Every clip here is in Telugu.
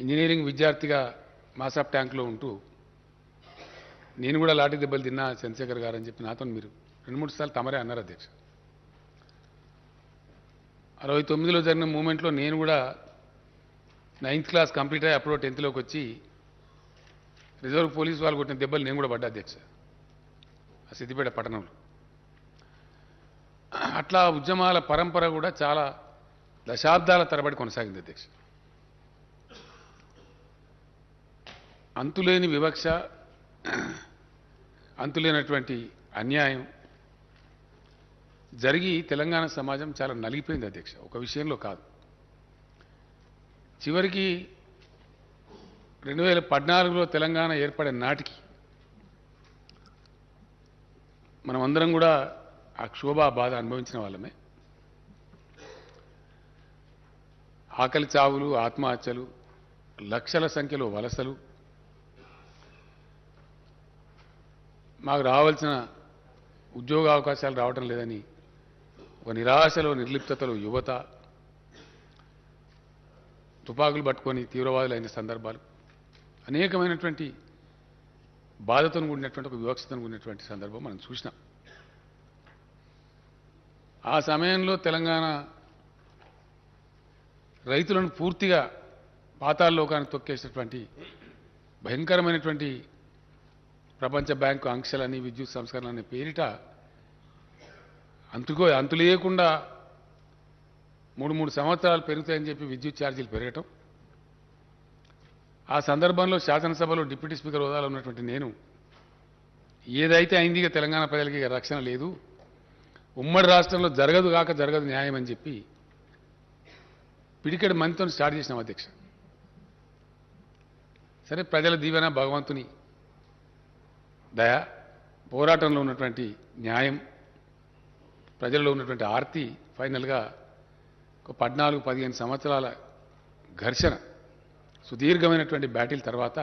ఇంజనీరింగ్ విద్యార్థిగా మాసాప్ ట్యాంక్లో ఉంటూ నేను కూడా లాఠీ దెబ్బలు తిన్నా చంద్రశేఖర్ గారు అని చెప్పి నాతో మీరు రెండు మూడు సార్లు తమరే అన్నారు అధ్యక్ష. అరవై తొమ్మిదిలో జరిగిన మూమెంట్లో నేను కూడా నైన్త్ క్లాస్ కంప్లీట్ అయ్యి అప్పుడు టెన్త్లోకి వచ్చి రిజర్వ్ పోలీస్ వాళ్ళు కొట్టిన దెబ్బలు నేను కూడా పడ్డా అధ్యక్ష ఆ సిద్దిపేట పట్టణంలో. అట్లా ఉద్యమాల పరంపర కూడా చాలా దశాబ్దాల తరబడి కొనసాగింది అధ్యక్ష. అంతులేని వివక్ష అంతులేనటువంటి అన్యాయం జరిగి తెలంగాణ సమాజం చాలా నలిగిపోయింది అధ్యక్ష. ఒక విషయంలో కాదు. చివరికి రెండు వేల పద్నాలుగులో తెలంగాణ ఏర్పడే నాటికి మనమందరం కూడా ఆ క్షోభ బాధ అనుభవించిన వాళ్ళమే. ఆకలి చావులు ఆత్మహత్యలు లక్షల సంఖ్యలో వలసలు మాకు రావాల్సిన ఉద్యోగ అవకాశాలు రావటం లేదని ఒక నిరాశలో నిర్లిప్తతలు యువత తుపాకులు పట్టుకొని తీవ్రవాదులైన సందర్భాలు అనేకమైనటువంటి బాధతో కూడినటువంటి ఒక వివక్షతో కూడినటువంటి సందర్భం మనం చూసినాం. ఆ సమయంలో తెలంగాణ రైతులను పూర్తిగా పాతాళలోకానికి తొక్కేసినటువంటి భయంకరమైనటువంటి ప్రపంచ బ్యాంకు ఆంక్షలని విద్యుత్ సంస్కరణ అనే పేరిట అంతుకో అంతులేయకుండా మూడు మూడు సంవత్సరాలు పెరుగుతాయని చెప్పి విద్యుత్ ఛార్జీలు పెరగటం. ఆ సందర్భంలో శాసనసభలో డిప్యూటీ స్పీకర్ హోదాలో ఉన్నటువంటి నేను ఏదైతే అయింది తెలంగాణ ప్రజలకి రక్షణ లేదు ఉమ్మడి రాష్ట్రంలో జరగదు కాక జరగదు న్యాయం అని చెప్పి పిడికెడు మందితో స్టార్ట్ చేసినాం అధ్యక్ష. సరే ప్రజల దీవెన భగవంతుని దయ పోరాటంలో ఉన్నటువంటి న్యాయం ప్రజల్లో ఉన్నటువంటి ఆర్తి ఫైనల్గా ఒక పద్నాలుగు పదిహేను సంవత్సరాల ఘర్షణ సుదీర్ఘమైనటువంటి బ్యాటిల్ తర్వాత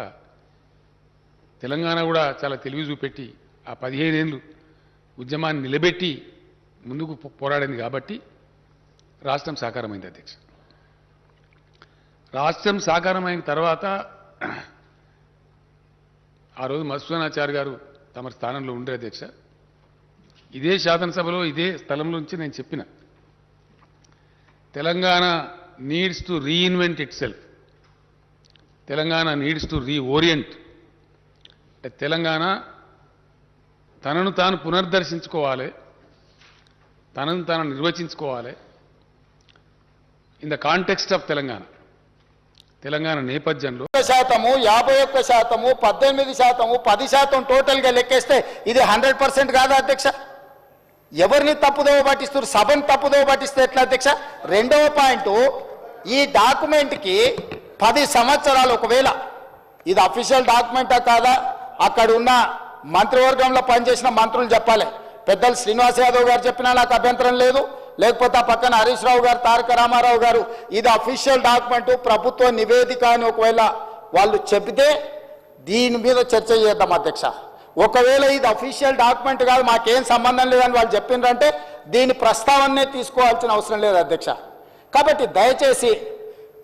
తెలంగాణ కూడా చాలా తెలివి చూపెట్టి ఆ పదిహేనేళ్ళు ఉద్యమాన్ని నిలబెట్టి ముందుకు పోరాడింది కాబట్టి రాష్ట్రం సాకారమైంది అధ్యక్ష. రాష్ట్రం సాకారమైన తర్వాత ఆ రోజు మధుసూదనాచారి గారు తమ స్థానంలో ఉండే అధ్యక్ష. ఇదే శాసనసభలో ఇదే స్థలంలోంచి నేను చెప్పిన. Telangana needs to reinvent itself Telangana needs to reorient Telangana తనను తాను పునర్దర్శించుకోవాలి. తనను తాను నిర్వచించుకోవాలి. In the context of Telangana. Telangana నేపథ్యంలో శాతము యాభై ఒక్క శాతము పద్దెనిమిది శాతము పది శాతం టోటల్గా లెక్కేస్తే ఇది హండ్రెడ్ పర్సెంట్ కాదా అధ్యక్ష? ఎవరిని తప్పుదోవ పట్టిస్తారు సభను తప్పుదోవ పట్టిస్తే ఎట్లా అధ్యక్ష? రెండవ పాయింట్ ఈ డాక్యుమెంట్కి పది సంవత్సరాలు ఒకవేళ ఇది అఫీషియల్ డాక్యుమెంటా కాదా? అక్కడ ఉన్న మంత్రివర్గంలో పనిచేసిన మంత్రులు చెప్పాలి. పెద్దలు శ్రీనివాస్ యాదవ్ గారు చెప్పినా నాకు అభ్యంతరం లేదు. లేకపోతే ఆ పక్కన హరీష్ రావు గారు తారక రామారావు గారు ఇది అఫీషియల్ డాక్యుమెంట్ ప్రభుత్వ నివేదిక అని ఒకవేళ వాళ్ళు చెబితే దీని మీద చర్చ చేద్దాం అధ్యక్ష. ఒకవేళ ఇది అఫీషియల్ డాక్యుమెంట్ కాదు మాకేం సంబంధం లేదని వాళ్ళు చెప్పిండ్రంటే దీని ప్రస్తావననే తీసుకోవాల్సిన అవసరం లేదు అధ్యక్ష. కాబట్టి దయచేసి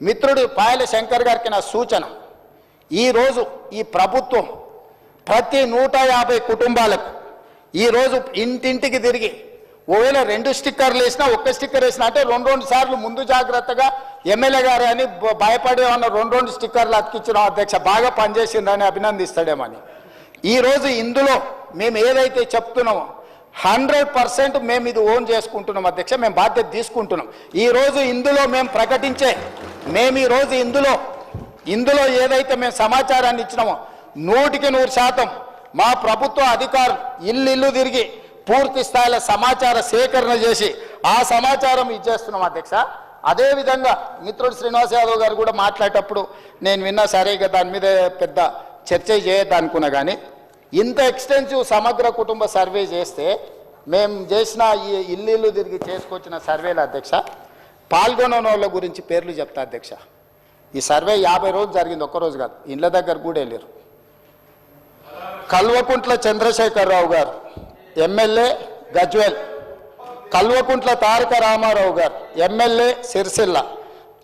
మిత్రుడు పాయల శంకర్ గారికి నా సూచన. ఈరోజు ఈ ప్రభుత్వం ప్రతి నూట యాభై కుటుంబాలకు ఈరోజు ఇంటింటికి తిరిగి ఒకవేళ రెండు స్టిక్కర్లు వేసినా ఒక్క స్టిక్కర్ వేసినా అంటే రెండు రెండు సార్లు ముందు జాగ్రత్తగా ఎమ్మెల్యే గారు అని భయపడే ఉన్న రెండు రెండు స్టిక్కర్లు అతికించిన అధ్యక్ష బాగా పనిచేసిందని అభినందిస్తాడేమని. ఈరోజు ఇందులో మేము ఏదైతే చెప్తున్నామో హండ్రెడ్ పర్సెంట్ మేము ఇది ఓన్ చేసుకుంటున్నాం అధ్యక్ష మేము బాధ్యత తీసుకుంటున్నాం. ఈరోజు ఇందులో మేము ప్రకటించే మేము ఈరోజు ఇందులో ఇందులో ఏదైతే మేము సమాచారాన్ని ఇచ్చినామో నూటికి నూరు శాతం మా ప్రభుత్వ అధికారులు ఇల్లు ఇల్లు తిరిగి పూర్తి స్థాయిలో సమాచార సేకరణ చేసి ఆ సమాచారం ఇచ్చేస్తున్నాం అధ్యక్ష. అదేవిధంగా మిత్రుడు శ్రీనివాస్ యాదవ్ గారు కూడా మాట్లాడేటప్పుడు నేను విన్నా సరే ఇక దాని మీద పెద్ద చర్చ చేయొద్దనుకున్నా కానీ ఇంత ఎక్స్టెన్సివ్ సమగ్ర కుటుంబ సర్వే చేస్తే మేము చేసిన ఈ ఇల్లు ఇల్లు తిరిగి చేసుకొచ్చిన సర్వేల అధ్యక్ష పాల్గొన వాళ్ళ గురించి పేర్లు చెప్తా అధ్యక్ష. ఈ సర్వే యాభై రోజులు జరిగింది ఒక్కరోజు కాదు ఇండ్ల దగ్గర కూడా వెళ్ళారు Kalvakuntla Chandrashekar Rao garu MLA Gajwel. Kalvakuntla Taraka Rama Rao garu MLA Sircilla.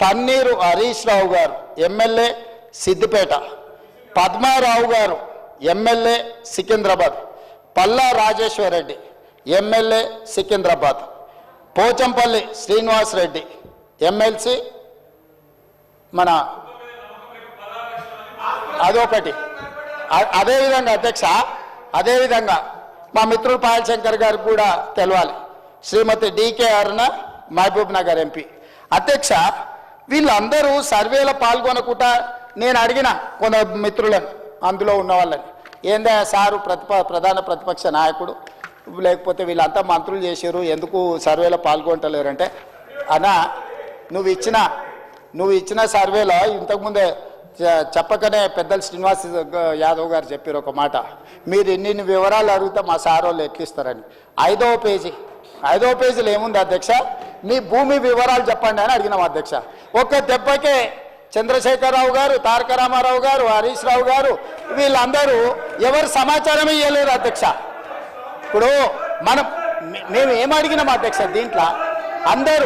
Tanneeru Harish Rao garu MLA Siddipet. Padma Rao garu MLA Secunderabad. Palla Rajeshwar Reddy MLA Secunderabad. Pochampalli Srinivas Reddy MLC మన అదొకటి. అదేవిధంగా అధ్యక్ష అదేవిధంగా మా మిత్రుడు పాయల్ శంకర్ గారికి కూడా తెలవాలి. Srimathi D K Aruna Mahabubnagar MP. అధ్యక్ష వీళ్ళందరూ సర్వేలో పాల్గొనకుండా నేను అడిగిన కొంత మిత్రులను అందులో ఉన్న వాళ్ళని. ఏందా సారు ప్రతిప ప్రధాన ప్రతిపక్ష నాయకుడు? లేకపోతే వీళ్ళంతా మంత్రులు చేశారు ఎందుకు సర్వేలో పాల్గొంటలేరంటే? అన్నా నువ్వు ఇచ్చిన నువ్వు ఇచ్చిన సర్వేలో ఇంతకుముందే చెప్పకనే పెద్దలు శ్రీనివాస్ యాదవ్ గారు చెప్పారు ఒక మాట. మీరు ఎన్ని వివరాలు అడిగితే మా సార్ వాళ్ళు ఎట్లిస్తారని ఐదవ పేజీ. ఐదవ పేజీలో ఏముంది అధ్యక్ష? మీ భూమి వివరాలు చెప్పండి అని అడిగినాం అధ్యక్ష. ఒక్క దెబ్బకే చంద్రశేఖరరావు గారు తారక రామారావు గారు హరీష్ రావు గారు వీళ్ళందరూ ఎవరు సమాచారం ఇవ్వలేరు అధ్యక్ష. ఇప్పుడు మనం మేము ఏం అడిగినాం అధ్యక్ష దీంట్లో? అందరూ